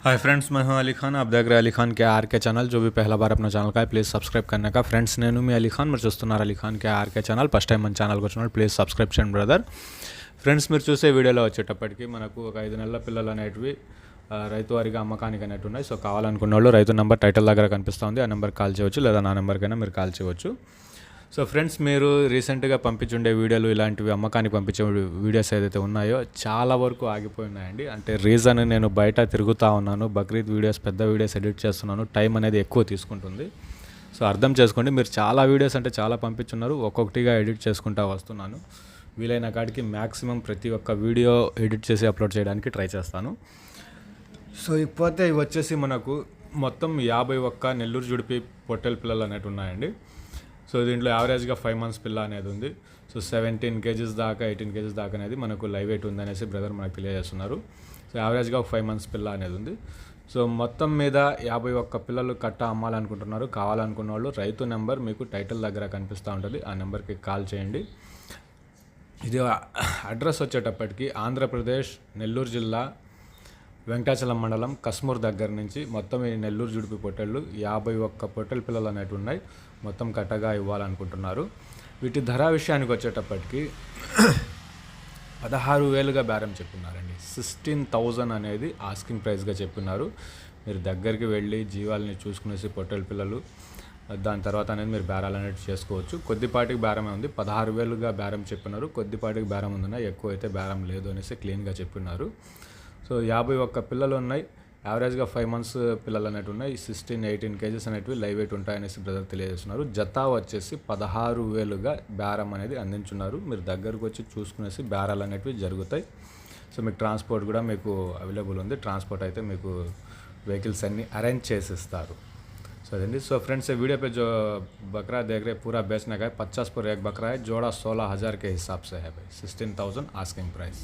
Hi friends मैं हूं अली खान आप देख रहे हैं अली खान के आर के चैनल जो भी पहला बार अपना ఛానల్ का ప్లీజ్ సబ్స్క్రైబ్ करने का ఫ్రెండ్స్ నేను మీ అలీ ఖాన్ మీరు చూస్తున్నారు Ali Khan K RK channel first time మన ఛానల్కి వచ్చినప్పుడు ప్లీజ్ సబ్స్క్రైబ్ చేయండి బ్రదర్ ఫ్రెండ్స్ మీరు చూసే వీడియోలో వచ్చేటప్పటికి మనకు ఒక ఐదు నెలల పిల్లలు అనేటివి ఆ, రైతు వారిగా అమ్మకానికి అనేవి ఉన్నాయి సో కావాలనుకున్న వాళ్ళు రైతు నెంబర్ టైటిల్ దగ్గర కనిపిస్తుంది ఆ నెంబర్ కాల్ చేయవచ్చు లేదా నా నెంబర్కైనా మీరు కాల్ చేయవచ్చు సో ఫ్రెండ్స్ మీరు రీసెంట్గా పంపించుండే వీడియోలు ఇలాంటివి అమ్మకానికి పంపించే వీడియోస్ ఏదైతే ఉన్నాయో చాలా వరకు ఆగిపోయి ఉన్నాయండి అంటే రీజన్ నేను బయట తిరుగుతూ ఉన్నాను బక్రీద్ వీడియోస్ పెద్ద వీడియోస్ ఎడిట్ చేస్తున్నాను టైం అనేది ఎక్కువ తీసుకుంటుంది. సో అర్థం చేసుకోండి మీరు చాలా వీడియోస్ అంటే చాలా పంపించున్నారు ఒక్కొక్కటిగా ఎడిట్ చేసుకుంటా వస్తున్నాను. వీలైన కాడికి మ్యాక్సిమం ప్రతి ఒక్క వీడియో ఎడిట్ చేసి అప్లోడ్ చేయడానికి ట్రై చేస్తాను. సో ఇకపోతే ఇవి వచ్చేసి మనకు మొత్తం యాభై ఒక్క నెల్లూరు జుడిపి పొట్టెల పిల్లలు అనేవి ఉన్నాయండి. సో దీంట్లో యావరేజ్గా ఫైవ్ మంత్స్ పిల్ల అనేది ఉంది. సో సెవెంటీన్ కేజీస్ దాకా ఎయిటీన్ కేజీస్ దాకా అనేది మనకు లైవ్ వెయిట్ ఉందనేసి బ్రదర్ మనకు తెలియజేస్తున్నారు. సో యావరేజ్గా ఒక ఫైవ్ మంత్స్ పిల్ల అనేది ఉంది. సో మొత్తం మీద యాభై ఒక్క పిల్లలు కట్ట అమ్మాలనుకుంటున్నారు. కావాలనుకున్న వాళ్ళు రైతు నెంబర్ మీకు టైటిల్ దగ్గర కనిపిస్తూ ఉంటుంది. ఆ నెంబర్కి కాల్ చేయండి. ఇది అడ్రస్ వచ్చేటప్పటికి ఆంధ్రప్రదేశ్ నెల్లూరు జిల్లా వెంకటాచలం మండలం కస్మూర్ దగ్గర నుంచి మొత్తం ఈ నెల్లూరు జుడిపి పొట్టెళ్ళు యాభై ఒక్క పొట్టెల పిల్లలు అనేవి ఉన్నాయి. మొత్తం కట్టగా ఇవ్వాలనుకుంటున్నారు. వీటి ధర విషయానికి వచ్చేటప్పటికి పదహారు వేలుగా బేరం చెప్పున్నారండి సిక్స్టీన్ థౌజండ్ అనేది ఆస్కింగ్ ప్రైస్గా చెప్పున్నారు మీరు దగ్గరికి వెళ్ళి జీవాలని చూసుకునేసి పొట్టెల పిల్లలు దాని తర్వాత అనేది మీరు బేరాలు అనేది చేసుకోవచ్చు. కొద్దిపాటికి బేరమే ఉంది. పదహారు వేలుగా బేరం చెప్పినారు కొద్దిపాటికి బేరం ఉందన్నా ఎక్కువ అయితే బేరం లేదు అనేసి క్లీన్గా చెప్పినారు సో యాభై ఒక్క పిల్లలు ఉన్నాయి యావరేజ్గా ఫైవ్ మంత్స్ పిల్లలు అనేవి ఉన్నాయి సిక్స్టీన్ ఎయిటీన్ కేజెస్ అనేటివి లైవ్ వెయిట్ ఉంటాయనేసి బ్రదర్ తెలియజేస్తున్నారు జత వచ్చేసి పదహారు వేలుగా బేరం అనేది అందించున్నారు మీరు దగ్గరకు వచ్చి చూసుకునేసి బేరాలు అనేటివి జరుగుతాయి సో మీకు ట్రాన్స్పోర్ట్ కూడా మీకు అవైలబుల్ ఉంది ట్రాన్స్పోర్ట్ అయితే మీకు వెహికల్స్ అన్నీ అరేంజ్ చేసిస్తారు సో अदेंडी सो फ्रेंड्स ये वीडियो पे जो बकरा देख रहे हैं पूरा बेचने का है पचास पर एक बकरा है जोड़ा सोलह हज़ार के हिसाब से है भाई सिक्सटीन थाउजेंड आस्किंग प्राइस